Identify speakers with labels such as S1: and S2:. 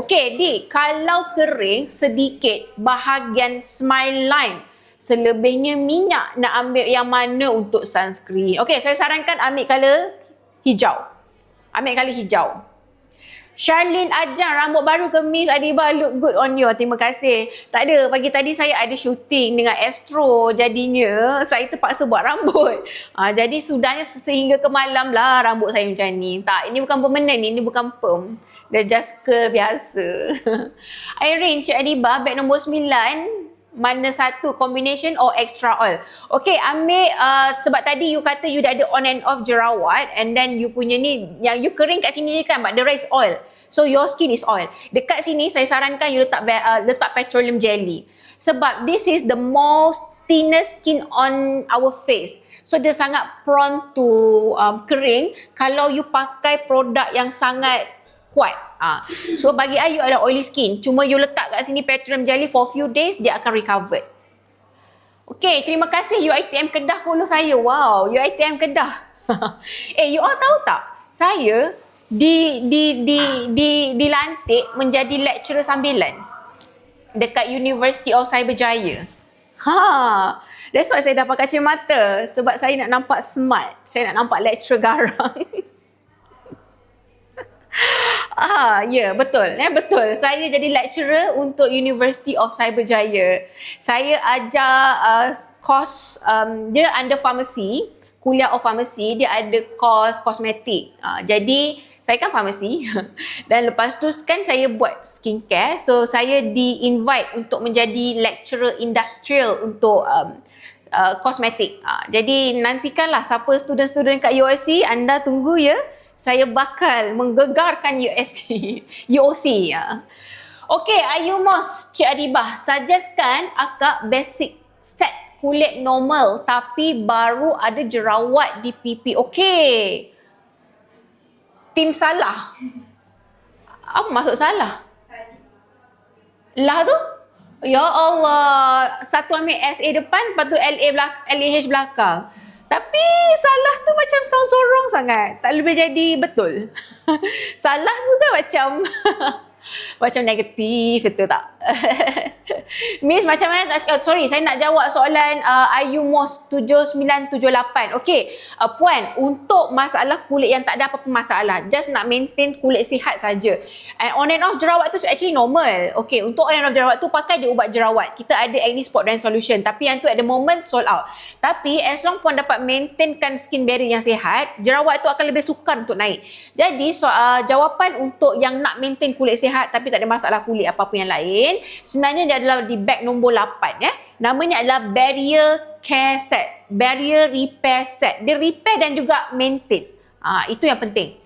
S1: Okey, Di, kalau kering sedikit bahagian smile line. Selebihnya minyak nak ambil yang mana untuk sunscreen. Okey, saya sarankan ambil color hijau. Ambil color hijau. Charlene Ajang, rambut baru ke Miss Adiba look good on you. Terima kasih. Tak ada, pagi tadi saya ada syuting dengan Astro. Jadinya saya terpaksa buat rambut. Ha, jadi sudahnya sehingga ke malam lah rambut saya macam ni. Tak, ini bukan permanent ni, ini bukan perm. Dia just curl biasa. Irene, Cik Adiba, beg nombor 9 mana satu combination or extra oil. Okay, ambil uh, sebab tadi you kata you dah ada on and off jerawat and then you punya ni yang you kering kat sini je kan but the rest oil. So your skin is oil. Dekat sini saya sarankan you letak uh, letak petroleum jelly. Sebab this is the most thinnest skin on our face. So dia sangat prone to um, kering kalau you pakai produk yang sangat kuat. Ah. So bagi I you ada oily skin. Cuma you letak kat sini petroleum jelly for few days dia akan recover. Okay, terima kasih UiTM Kedah follow saya. Wow, UiTM Kedah. eh, you all tahu tak? Saya di di di di dilantik menjadi lecturer sambilan dekat University of Cyberjaya. Ha. That's why saya dah pakai kacamata sebab saya nak nampak smart. Saya nak nampak lecturer garang. Ah, ya, yeah, betul. Ya, yeah, betul. Saya jadi lecturer untuk University of Cyberjaya. Saya ajar uh, course um, dia under pharmacy, kuliah of pharmacy, dia ada course kosmetik. Uh, jadi saya kan pharmacy dan lepas tu kan saya buat skincare. So saya di-invite untuk menjadi lecturer industrial untuk um, kosmetik. Uh, jadi nantikanlah siapa student-student kat USC, anda tunggu ya saya bakal menggegarkan USC, UOC ya. Okey, Ayu Mos, Cik Adibah, suggestkan akak basic set kulit normal tapi baru ada jerawat di pipi. Okey. Tim salah. Apa maksud salah? Lah tu? Ya Allah, satu ambil SA depan, lepas tu LA belakang, LAH belakang. Tapi salah tu sangat. Tak lebih jadi betul. salah tu kan macam macam negatif betul tak? Miss macam mana tak oh, sorry saya nak jawab soalan uh, IU MOS 7978. Okey, uh, puan untuk masalah kulit yang tak ada apa-apa masalah, just nak maintain kulit sihat saja. And on and off jerawat tu actually normal. Okey, untuk on and off jerawat tu pakai je ubat jerawat. Kita ada acne spot dan solution tapi yang tu at the moment sold out. Tapi as long puan dapat maintainkan skin barrier yang sihat, jerawat tu akan lebih sukar untuk naik. Jadi so, uh, jawapan untuk yang nak maintain kulit sihat sihat tapi tak ada masalah kulit apa-apa yang lain. Sebenarnya dia adalah di bag nombor 8 ya. Namanya adalah barrier care set. Barrier repair set. Dia repair dan juga maintain. Ah ha, itu yang penting.